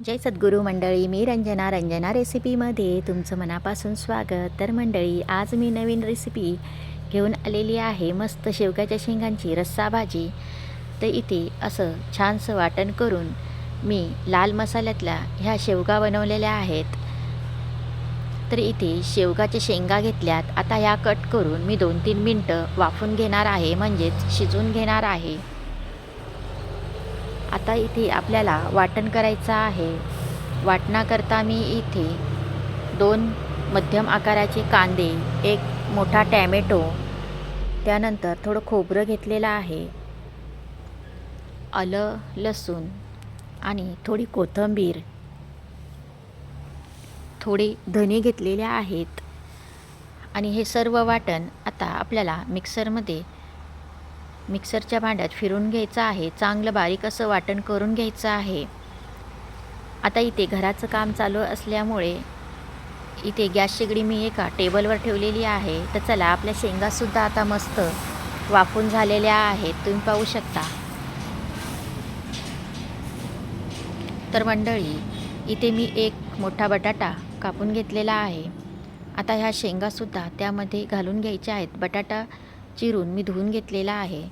जय सद्गुरू मंडळी मी रंजना रंजना रेसिपीमध्ये तुमचं मनापासून स्वागत. तर मंडळी आज मी नवीन रेसिपी घेऊन आलेली आहे मस्त शेवग्याच्या शेंगांची रस्सा भाजी. तर इथे असं छानसं वाटण करून मी लाल मसाल्यातल्या ह्या शेवगा बनवलेल्या आहेत. तर इथे शेवगाच्या शेंगा घेतल्यात. आता ह्या कट करून मी दोन तीन मिनटं वाफून घेणार आहे म्हणजेच शिजून घेणार आहे. आता इथे आपल्याला वाटण करायचं आहे. वाटणाकरता मी इथे दोन मध्यम आकाराचे कांदे एक मोठा टॅमॅटो त्यानंतर थोडं खोबरं घेतलेलं आहे. आलं लसूण आणि थोडी कोथिंबीर. थोडे धने घेतलेले आहेत. आणि हे सर्व वाटण आता आपल्याला मिक्सरमध्ये मिक्सरच्या भांड्यात फिरून घ्यायचं आहे. चांगलं बारीक असं वाटण करून घ्यायचं आहे. आता इथे घराचं काम चालू असल्यामुळे इथे गॅस शेगडी मी एका टेबलवर ठेवलेली आहे. तर चला आपल्या शेंगासुद्धा आता मस्त वाफून झालेल्या आहेत. तुम्ही पाहू शकता. तर मंडळी इथे मी एक मोठा बटाटा कापून घेतलेला आहे. आता ह्या शेंगासुद्धा त्यामध्ये घालून घ्यायच्या आहेत. बटाटा चिरून मी धुवून घेतलेला आहे.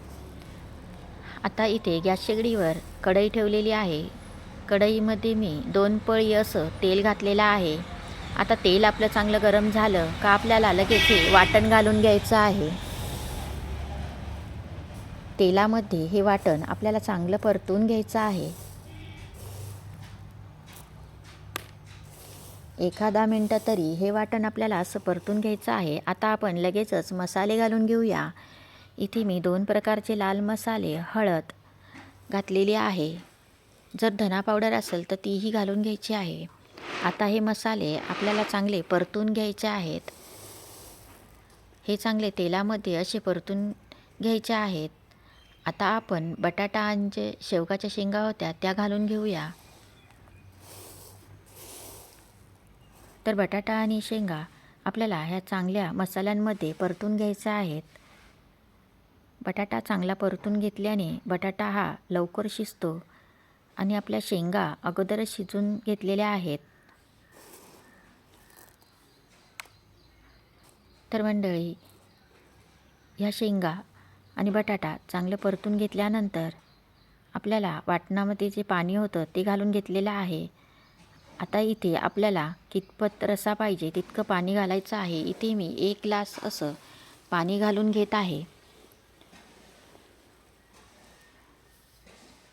आता इथे गॅस शेगडीवर कढई ठेवलेली आहे. कढईमध्ये मी दोन पळी असं तेल घातलेलं आहे. आता तेल आपलं चांगलं गरम झालं का आपल्याला लगेच हे वाटण घालून घ्यायचं आहे. तेलामध्ये हे वाटण आपल्याला चांगलं परतून घ्यायचं आहे. एखादा मिनटं तरी हे वाटण आपल्याला असं परतून घ्यायचं आहे. आता आपण लगेचच मसाले घालून घेऊया. इथे मी दोन प्रकारचे लाल मसाले हळद घातलेली आहे. जर धना पावडर असेल तर तीही घालून घ्यायची आहे. आता हे मसाले आपल्याला चांगले परतून घ्यायचे आहेत. हे चांगले तेलामध्ये असे परतून घ्यायचे आहेत. आता आपण बटाटा आणि जे शेवगाच्या शेंगा होत्या त्या घालून घेऊया. तर बटाटा आणि शेंगा आपल्याला ह्या चांगल्या मसाल्यांमध्ये परतून घ्यायचा आहेत. बटाटा चांगला परतून घेतल्याने बटाटा हा लवकर शिजतो आणि आपल्या शेंगा अगोदरच शिजून घेतलेल्या आहेत. तर मंडळी ह्या शेंगा आणि बटाटा चांगलं परतून घेतल्यानंतर आपल्याला वाटणामध्ये जे पाणी होतं ते घालून घेतलेलं आहे. आता इथे आपल्याला कितपत रसा पाहिजे तितकं पाणी घालायचं आहे. इथे मी एक ग्लास असं पाणी घालून घेत आहे.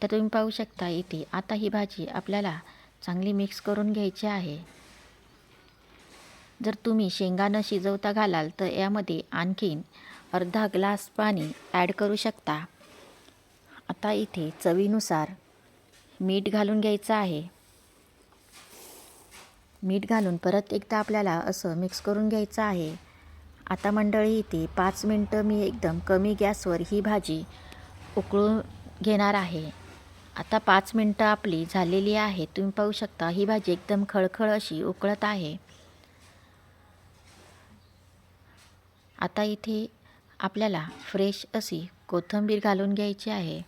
तर तुम्ही पाहू शकता इथे आता ही भाजी आपल्याला चांगली मिक्स करून घ्यायची आहे. जर तुम्ही शेंगा न शिजवता घालाल तर यामध्ये आणखीन अर्धा ग्लास पाणी ॲड करू शकता. आता इथे चवीनुसार मीठ घालून घ्यायचं आहे. मीठ घालून परत एकदा आपल्याला असं मिक्स करून घ्यायचं आहे. आता मंडळी इथे पाच मिनटं मी एकदम कमी गॅसवर ही भाजी उकळून घेणार आहे. आता पाच मिनटं आपली झालेली आहे. तुम्ही पाहू शकता ही भाजी एकदम खळखळ अशी उकळत आहे. आता इथे आपल्याला फ्रेश अशी कोथिंबीर घालून घ्यायची आहे.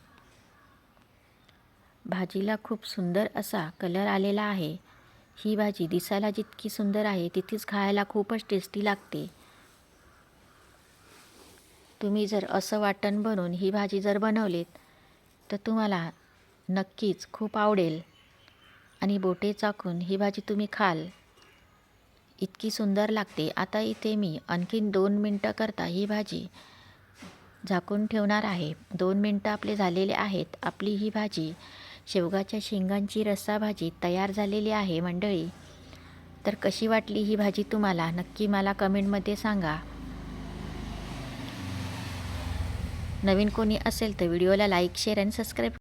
भाजीला खूप सुंदर असा कलर आलेला आहे. ही भाजी दिसायला जितकी सुंदर आहे तितकीच खायला खूपच टेस्टी लागते. तुम्ही जर असं वाटण बनवून ही भाजी जर बनवलीत तर तुम्हाला नक्कीच खूप आवडेल. आणि बोटे चाकून ही भाजी तुम्ही खाल. इतकी सुंदर लागते. आता इथे मी आणखीन दोन मिनटं करता ही भाजी झाकून ठेवणार आहे. दोन मिनटं आपले झालेले आहेत. आपली ही भाजी शेवगाच्या शेंगांची रस्सा भाजी तयार झालेली आहे मंडळी. तर कशी वाटली ही भाजी तुम्हाला? नक्की मला कमेंटमध्ये सांगा. नवीन कोणी असेल तर व्हिडिओला लाईक शेअर आणि सबस्क्राईब